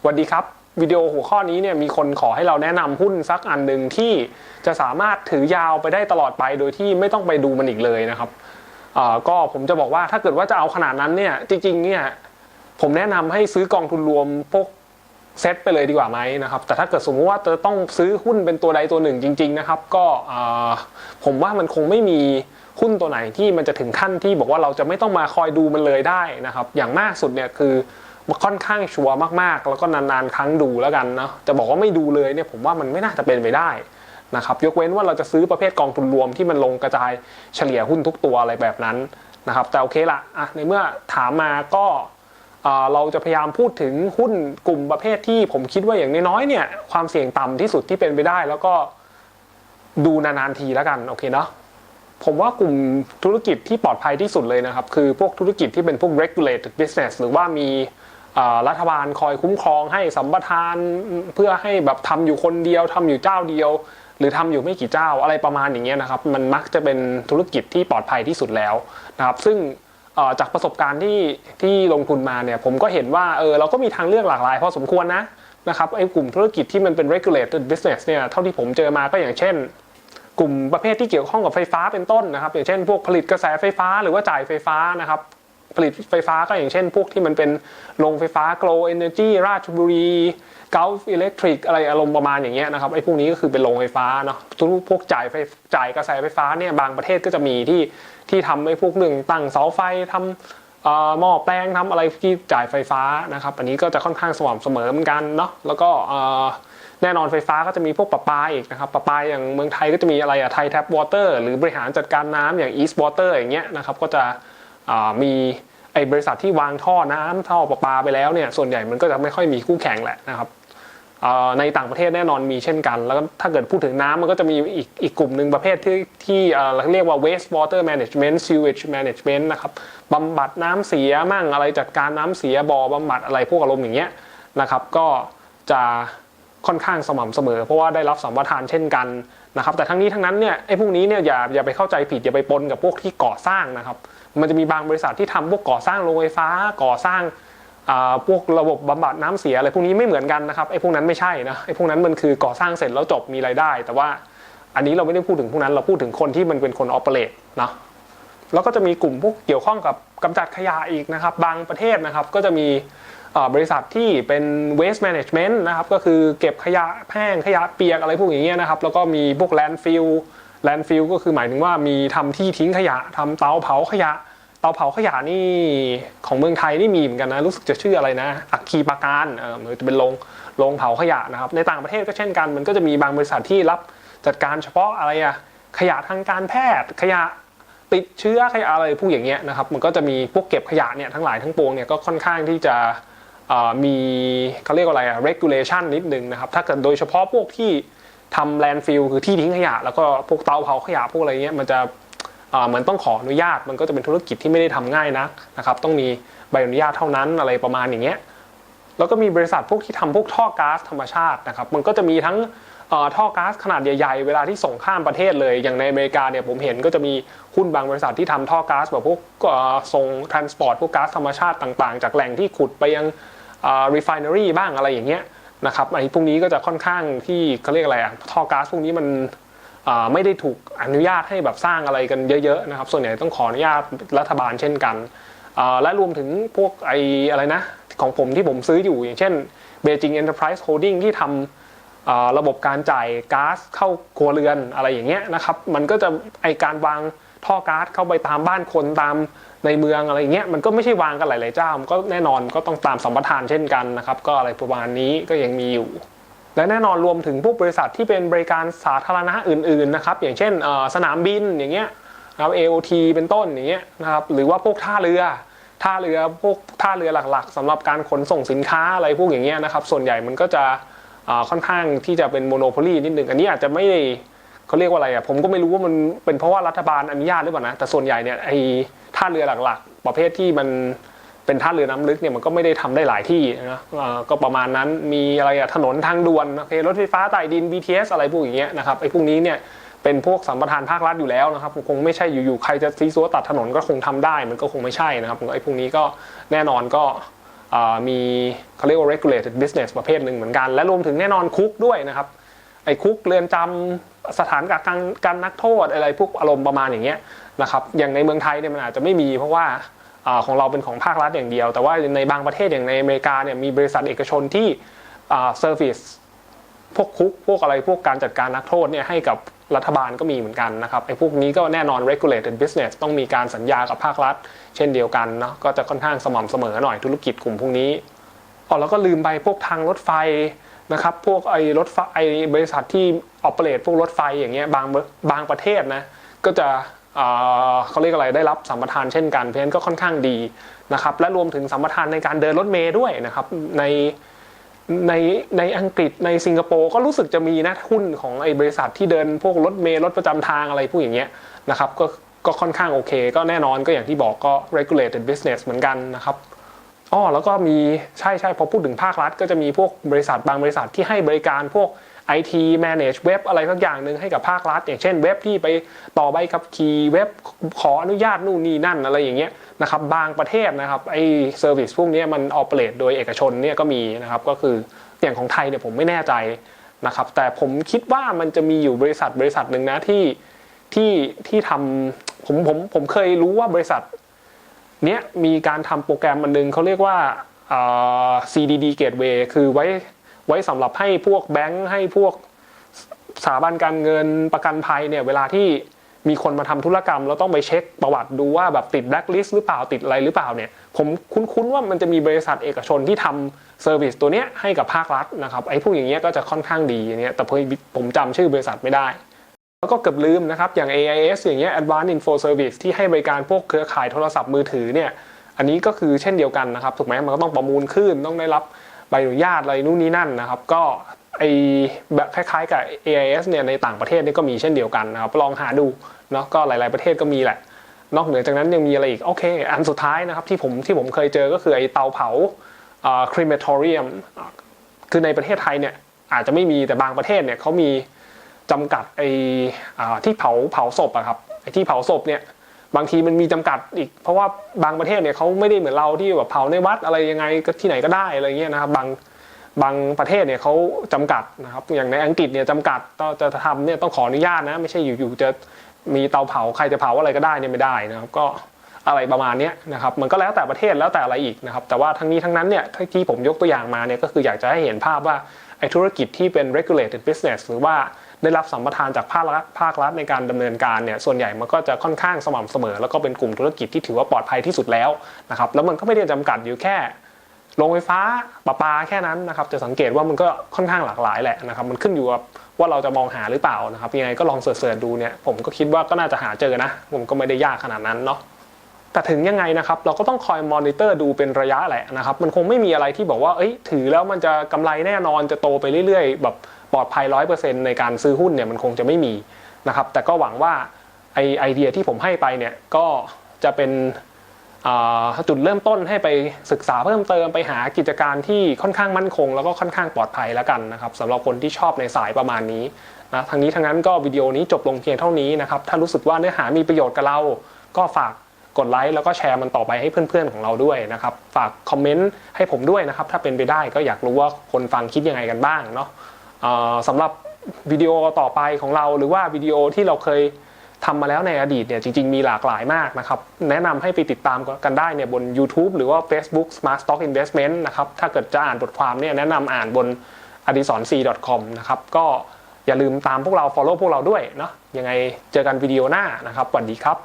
สวัสดีครับ วิดีโอหัวข้อนี้เนี่ยมีคนขอให้เราแนะนำหุ้นสักอันหนึ่งที่จะสามารถถือยาวไปได้ตลอดไปโดยที่ไม่ต้องไปดูมันอีกเลยนะครับก็ผมจะบอกว่าถ้าเกิดว่าจะเอาขนาดนั้นเนี่ยจริงๆเนี่ยผมแนะนำให้ซื้อกองทุนรวมพวกเซตไปเลยดีกว่าไหมนะครับ แต่ถ้าเกิดสมมติว่าจะต้องซื้อหุ้นเป็นตัวใดตัวหนึ่งจริง ๆนะครับ ก็ผมว่ามันคงไม่มีหุ้นตัวไหนที่มันจะถึงขั้นที่บอกว่าเราจะไม่ต้องมาคอยดูมันเลยได้นะครับ อย่างมากสุดเนี่ยคือ ค่อนข้างชัวร์มากๆ แล้วก็นานๆ ครั้งดูแล้วกันเนาะจะบอกว่าไม่ดูเลยเนี่ยผมว่ามันไม่น่าจะเป็นไปได้นะครับยกเว้นว่าเราจะซื้อประเภทกองทุนรวมที่มันลงกระจายเฉลี่ยหุ้นทุกตัวอะไรแบบนั้นนะครับแต่โอเคละอะในเมื่อถามมาก็เราจะพยายามพูดถึงหุ้นกลุ่มประเภทที่ผมคิดว่าอย่างน้อยๆเนี่ยความเสี่ยงต่ำที่สุดที่เป็นไปได้ แล้วก็ดูนานๆทีแล้วกันโอเคเนาะผมว่ากลุ่มธุรกิจที่ปลอดภัยที่สุดเลยนะครับ คือพวกธุรกิจที่เป็นพวก regulated business หรือว่ามี รัฐบาลคอยคุ้มครองให้สัมปทานเพื่อให้แบบทำอยู่คนเดียวทำอยู่เจ้าเดียว หรือทำอยู่ไม่กี่เจ้าอะไรประมาณอย่างเงี้ยนะครับ มันมักจะเป็นธุรกิจที่ปลอดภัยที่สุดแล้วนะครับ ซึ่งจากประสบการณ์ที่ที่ลงทุนมาเนี่ยผมก็เห็นว่าเออเราก็มีทางเลือกหลากหลายพอสมควรนะนะครับไอ้กลุ่มธุรกิจที่มันเป็น regulated business เนี่ยเท่าที่ผมเจอมาก็อย่างเช่น กลุ่มประเภทที่เกี่ยวข้องกับไฟฟ้าเป็นต้นนะครับ อย่างเช่นพวกผลิตกระแสไฟฟ้าหรือว่าจ่ายไฟฟ้านะครับ ผลิตไฟฟ้าก็อย่างเช่น พวกที่มันเป็นโรงไฟฟ้า Glow Energy ราชบุรี Gulf Electric อะไรอารมณ์ประมาณอย่างเงี้ยนะครับไอ้พวกนี้ก็คือเป็นโรงไฟฟ้าเนาะทุกพวกจ่ายไฟจ่ายกระแสไฟฟ้าเนี่ยบางประเทศก็จะมีที่ที่ทำไอ้พวกเรื่องตั้งเสาไฟทำอ่อหม้อแปลงทำอะไรที่จ่ายไฟฟ้านะครับ อันนี้ก็จะค่อนข้างสม่ำเสมอเหมือนกันเนาะแล้วก็แน่นอนไฟฟ้าก็จะมีพวกประปาอีกนะครับประปาอย่างเมืองไทยก็จะมีอะไรอะไทยแท็บวอเตอร์หรือบริหารจัดการน้ำอย่าง East Water อร์อย่างเงี้ยนะครับก็จะมี บริษัทที่วางท่อน้ำท่อประปาไปแล้วเนี่ยส่วนใหญ่มันก็จะไม่ค่อยมีคู่แข่งแหละนะครับในต่างประเทศแน่นอนมีเช่นกัน แล้วก็ถ้าเกิดพูดถึงน้ำมันก็จะมีอีกอีกกลุ่มหนึ่งประเภทที่ที่เอ่อเรียกว่า waste water management sewage management นะครับบำบัดน้ำเสียมั่งอะไรจัดการน้ำเสียบ่อบำบัดอะไรพวกอารมณ์อย่างเงี้ยนะครับ ก็จะ ค่อนข้างสม่ำเสมอ เพราะว่าได้รับสัมปทานเช่นกันนะครับ แต่ทั้งนี้ทั้งนั้นเนี่ยไอ้พวกนี้เนี่ยอย่าอย่าไปเข้าใจผิดอย่าไปปนกับพวกที่ก่อสร้างนะครับ มันจะมีบางบริษัทที่ทำพวกก่อสร้างโรงไฟฟ้าก่อสร้างอ่าพวกระบบบำบัดน้ำเสียอะไรพวกนี้ไม่เหมือนกันนะครับไอ้พวกนั้นไม่ใช่นะไอ้พวกนั้นมันคือก่อสร้างเสร็จแล้วจบมีรายได้ แต่ว่าอันนี้เราไม่ได้พูดถึงพวกนั้นเราพูดถึงคนที่มันเป็นคนออเปเรตนะแล้วก็จะมีกลุ่มพวกเกี่ยวข้องกับกำจัดขยะอีกนะครับ บางประเทศนะครับก็จะมี บริษัทที่เป็น waste management นะครับก็คือเก็บขยะแห้งขยะเปียกอะไรพวกอย่างเงี้ยนะครับแล้วก็มีพวก landfill landfill ก็คือหมายถึงว่ามีทำที่ทิ้งขยะทำเตาเผาขยะ เตาเผาขยะนี่ของเมืองไทยนี่มีเหมือนกันนะรู้สึกจะชื่ออะไรนะ อัคคีปาการเออมันจะเป็นโรงโรงเผาขยะนะครับในต่างประเทศก็เช่นกัน มันก็จะมีบางบริษัทที่รับจัดการเฉพาะอะไรอะขยะทางการแพทย์ขยะติดเชื้อขยะอะไรพวกอย่างเงี้ยนะครับมันก็จะมีพวกเก็บขยะเนี่ยทั้งหลายทั้งปวงเนี่ยก็ค่อนข้างที่จะ มีเขาเรียกว่าอะไรอะ regulation นิดนึงนะครับ ถ้าเกิดโดยเฉพาะพวกที่ทำ landfill คือที่ทิ้งขยะ แล้วก็พวกเตาเผาขยะพวกอะไรเงี้ยมันจะเหมือนต้องขออนุญาตมันก็จะเป็นธุรกิจที่ไม่ได้ทำง่ายนักนะครับ ต้องมีใบอนุญาตเท่านั้นอะไรประมาณอย่างเงี้ยแล้วก็มีบริษัทพวกที่ทำพวกท่อก๊าซธรรมชาตินะครับ มันก็จะมีทั้งท่อท่อก๊าซขนาดใหญ่ๆ เวลาที่ส่งข้ามประเทศเลย อย่างในอเมริกาเนี่ยผมเห็นก็จะมีหุ้นบางบริษัทที่ทำท่อก๊าซแบบพวกส่ง transport พวกก๊าซธรรมชาติต่างๆ จากแหล่งที่ขุดไปยัง refinery บ้างอะไรอย่างเงี้ยนะครับไอ้พวกนี้ก็จะค่อนข้างที่เขาเรียกอะไรอะท่อก๊าซพวกนี้มันอ่าไม่ได้ถูกอนุญาตให้แบบสร้างอะไรกันเยอะๆนะครับ ส่วนใหญ่ต้องขออนุญาตรัฐบาลเช่นกันอ่าและรวมถึงพวกไอ้อะไรนะ ของผมที่ผมซื้ออยู่ อย่างเช่น Beijing Enterprise Holding ที่ทำอ่าระบบการจ่ายก๊าซเข้าครัวเรือนอะไรอย่างเงี้ยนะครับ มันก็จะไอการวาง ท่อก๊าซเข้าไปตามบ้านคนตามในเมืองอะไรเงี้ยมันก็ไม่ใช่วางกันหลาย ๆ เจ้ามันก็แน่นอนก็ต้องตามสัมปทานเช่นกันนะครับ ก็อะไรประมาณนี้ก็ยังมีอยู่ และแน่นอนรวมถึงพวกบริษัทที่เป็นบริการสาธารณะอื่น ๆ นะครับ อย่างเช่นสนามบินอย่างเงี้ยนะครับ AOT เป็นต้นอย่างเงี้ยนะครับหรือว่าพวกท่าเรือท่าเรือพวกท่าเรือหลัก ๆสำหรับการขนส่งสินค้าอะไรพวกอย่างเงี้ยนะครับ ส่วนใหญ่มันก็จะค่อนข้างที่จะเป็นโมโนโพลีนิดนึงอันนี้อาจจะไม่ เขาเรียกว่าอะไรอะผมก็ไม่รู้ว่ามันเป็นเพราะว่ารัฐบาลอนุญาตหรือเปล่านะแต่ส่วนใหญ่เนี่ยไอ้ท่าเรือหลักๆ ประเภทที่มันเป็นท่าเรือน้ำลึกเนี่ยมันก็ไม่ได้ทำได้หลายที่นะก็ประมาณนั้นมีอะไรอะถนนทางด่วนโอเครถไฟฟ้าใต้ดิน BTS อะไรพวกอย่างเงี้ยนะครับไอ้พวกนี้เนี่ยเป็นพวกสัมปทานภาครัฐอยู่แล้วนะครับคงไม่ใช่อยู่ๆใครจะซีซัวตัดถนนก็คงทำได้ มันก็คงไม่ใช่นะครับไอ้พวกนี้ก็แน่นอนก็มีเขาเรียกว่า regulated business ประเภทหนึ่งเหมือนกัน และรวมถึงแน่นอนคุกด้วยนะครับไอ้คุกเรือนจำสถานกักกันกันนักโทษอะไรพวกอารมณ์ประมาณอย่างเงี้ยนะครับอย่างในเมืองไทยเนี่ยมันอาจจะไม่มีเพราะว่าอาของเราเป็นของภาครัฐอย่างเดียว แต่ว่าในบางประเทศอย่างในอเมริกาเนี่ยมีบริษัทเอกชนที่เซอร์วิสพวกคุกพวกอะไรพวกการจัดการนักโทษเนี่ยให้กับรัฐบาลก็มีเหมือนกันนะครับไอ้พวกนี้ก็แน่นอน regulated business ต้องมีการสัญญากับภาครัฐ เช่นเดียวกันเนาะก็จะค่อนข้างสม่ำเสมอหน่อยธุรกิจกลุ่มพวกนี้อ๋อแล้วก็ลืมไปพวกทางรถไฟ นะครับพวกไอ้รถไฟไอ้บริษัทที่ออปเปเรตพวกรถไฟอย่างเงี้ยบางบางประเทศนะก็จะเขาเรียกอะไรได้รับสัมปทานเช่นกันเพราะฉะนั้นก็ค่อนข้างดีนะครับและรวมถึงสัมปทานในการเดินรถเมล์ด้วยนะครับในในในอังกฤษในสิงคโปร์ก็รู้สึกจะมีนะหุ้นของไอ้บริษัทที่เดินพวกรถเมล์รถประจำทางอะไรพวกอย่างเงี้ยนะครับก็ก็ค่อนข้างโอเค ก็แน่นอนก็อย่างที่บอกก็ regulated business เหมือนกันนะครับ อ๋อแล้วก็มีใช่ใช่พอพูดถึงภาครัฐ ก็จะมีพวกบริษัทบางบริษัทที่ให้บริการพวก IT manage เว็บอะไรสักอย่างหนึ่งให้กับภาครัฐ อย่างเช่นเว็บที่ไปต่อใบขับขี่เว็บขออนุญาตนู่นนี่นั่นอะไรอย่างเงี้ยนะครับบางประเทศนะครับไอ้เซอร์วิสพวกนี้มันออเปเรตโดยเอกชนเนี่ยก็มีนะครับก็คืออย่างของไทยเนี่ยผมไม่แน่ใจนะครับแต่ผมคิดว่ามันจะมีอยู่บริษัทบริษัทหนึ่งนะที่ที่ที่ทำผมผมผมเคยรู้ว่าบริษัท เนี้ยมีการทำโปรแกรมอันนึงเขาเรียกว่า CDD Gateway คือไว้ไว้สำหรับให้พวกแบงค์ให้พวกสถาบันการเงินประกันภัยเนี่ยเวลาที่มีคนมาทำธุรกรรมเราต้องไปเช็คประวัติดูว่าแบบติดแบล็คลิสต์หรือเปล่าติดอะไรหรือเปล่าเนี่ยผมคุ้นๆว่ามันจะมีบริษัทเอกชนที่ทำเซอร์วิสตัวเนี้ยให้กับภาครัฐนะครับไอ้พวกอย่างเงี้ยก็จะค่อนข้างดีอย่างเงี้ยแต่ผมจำชื่อบริษัทไม่ได้ แล้วก็เกือบลืมนะครับ อย่าง AIS อย่างเงี้ย Advanced Info Service ที่ให้บริการพวกเครือข่ายโทรศัพท์มือถือเนี่ย อันนี้ก็คือเช่นเดียวกันนะครับ ถูกไหมมันก็ต้องประมูลขึ้น ต้องได้รับใบอนุญาตอะไรนู่นนี่นั่นนะครับ ก็ไอแบบคล้ายๆกับ AIS เนี่ยในต่างประเทศนี่ก็มีเช่นเดียวกันนะครับ ลองหาดูเนาะ ก็หลาย ๆประเทศก็มีแหละ นอกเหนือจากนั้นยังมีอะไรอีก โอเค อันสุดท้ายนะครับที่ผมที่ผมเคยเจอก็คือไอเตาเผาอ่า crematorium คือในประเทศไทยเนี่ยอาจจะไม่มีแต่บางประเทศเนี่ยเขามี จำกัดไอ้ที่เผาเผาศพอะครับไอ้ที่เผาศพเนี่ยบางทีมันมีจำกัดอีก เพราะว่าบางประเทศเนี่ยเขาไม่ได้เหมือนเราที่แบบเผาในวัดอะไรยังไงก็ที่ไหนก็ได้อะไรเงี้ยนะครับบางบางประเทศเนี่ยเขาจำกัดนะครับอย่างในอังกฤษเนี่ยจำกัดต้องจะทำเนี่ยต้องขออนุญาตนะ ไม่ใช่อยู่ๆจะมีเตาเผาใครจะเผาอะไรก็ได้เนี่ยไม่ได้นะครับก็อะไรประมาณนี้นะครับมันก็แล้วแต่ประเทศแล้วแต่อะไรอีกนะครับแต่ว่าทั้งนี้ทั้งนั้นเนี่ยที่ผมยกตัวอย่างมาเนี่ยก็คืออยากจะให้เห็นภาพว่าไอ้ธุรกิจที่เป็น regulated business หรือว่า ได้รับสัมปทานจากภาครัฐภาครัฐในการดำเนินการเนี่ยส่วนใหญ่มันก็จะค่อนข้างสม่ำเสมอ แล้วก็เป็นกลุ่มธุรกิจที่ถือว่าปลอดภัยที่สุดแล้วนะครับแล้วมันก็ไม่ได้จำกัดอยู่แค่โรงไฟฟ้าประปาแค่นั้นนะครับจะสังเกตว่ามันก็ค่อนข้างหลากหลายแหละนะครับมันขึ้นอยู่กับว่าเราจะมองหาหรือเปล่านะครับยังไงก็ลองเสิร์ชดูเนี่ยผมก็คิดว่าก็น่าจะหาเจอนะผมก็ไม่ได้ยากขนาดนั้นเนาะแต่ถึงยังไงนะครับเราก็ต้องคอยมอนิเตอร์ดูเป็นระยะแหละนะครับมันคงไม่มีอะไรที่บอกว่าเอ้ยถือแล้วมันจะกำไรแน่นอนจะโตไปเรื่อยๆ แบบ ปลอดภัยร้อยเปอร์เซ็นต์ในการซื้อหุ้นเนี่ยมันคงจะไม่มีนะครับ แต่ก็หวังว่าไอไอเดียที่ผมให้ไปเนี่ยก็จะเป็นจุดเริ่มต้นให้ไปศึกษาเพิ่มเติมไปหากิจการที่ค่อนข้างมั่นคง แล้วก็ค่อนข้างปลอดภัยแล้วกันนะครับสำหรับคนที่ชอบในสายประมาณนี้นะทางนี้ทางนั้นก็วิดีโอนี้จบลงเพียงเท่านี้นะครับถ้ารู้สึกว่าเนื้อหามีประโยชน์กับเรา ก็ฝากกดไลค์แล้วก็แชร์มันต่อไปให้เพื่อนๆของเราด้วยนะครับฝากคอมเมนต์ให้ผมด้วยนะครับถ้าเป็นไปได้ก็อยากรู้ว่าคนฟังคิดยังไงกันบ้างเนาะ สำหรับวิดีโอต่อไปของเรา หรือว่าวิดีโอที่เราเคยทำมาแล้วในอดีตเนี่ยจริง ๆ มีหลากหลายมากนะครับแนะนำให้ไปติดตามกันได้เนี่ยบน YouTube หรือว่า Facebook Smart Stock Investment นะครับถ้าเกิดจะอ่านบทความเนี่ยแนะนำอ่านบน a d i s o n c com นะครับก็อย่าลืมตามพวกเรา follow พวกเราด้วยเนาะยังไงเจอกันวิดีโอหน้านะครับสวัสดีครับ